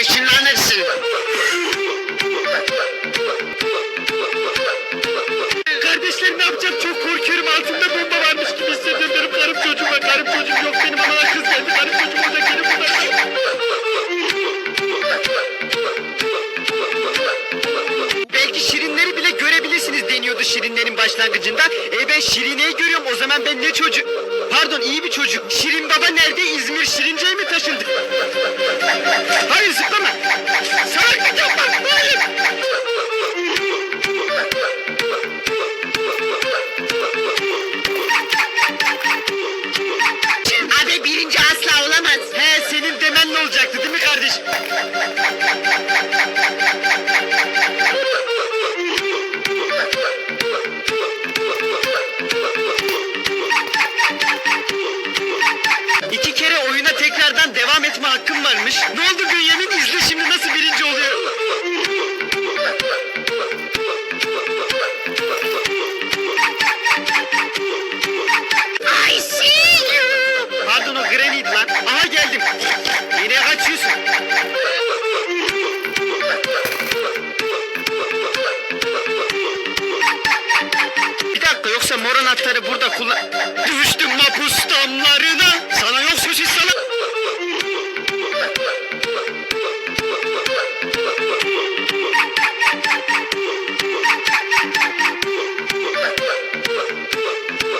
ışınlanırsın. Kardeşler ne yapacağım çok korkuyorum altında bomba varmış gibi hissediyorum benim karım çocuğum var karım çocuğum yok benim bana kız geldi karım çocuğum olacak benim bunlar Belki şirinleri bile görebilirsiniz deniyordu şirinlerin başlangıcında. E ben şirineyi görüyorum o zaman ben ne çocuk? Pardon iyi bir çocuk. Şirin baba nerede? İzmir Şirince'ye mi taşındı? Olacaktı değil mi kardeşim? İki kere oyuna tekrardan devam etme hakkım varmış. Ne oldu Bünyamin? Dakika yoksa mor anahtarı burada kullan... Düştüm mapus damlarına. Sana yok sosis sana.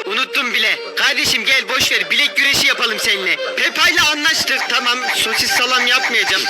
Unuttum bile. Kardeşim gel boş ver. Bilek güreşi yapalım seninle. Pepa'yla anlaştık. Tamam sosis salam yapmayacağım.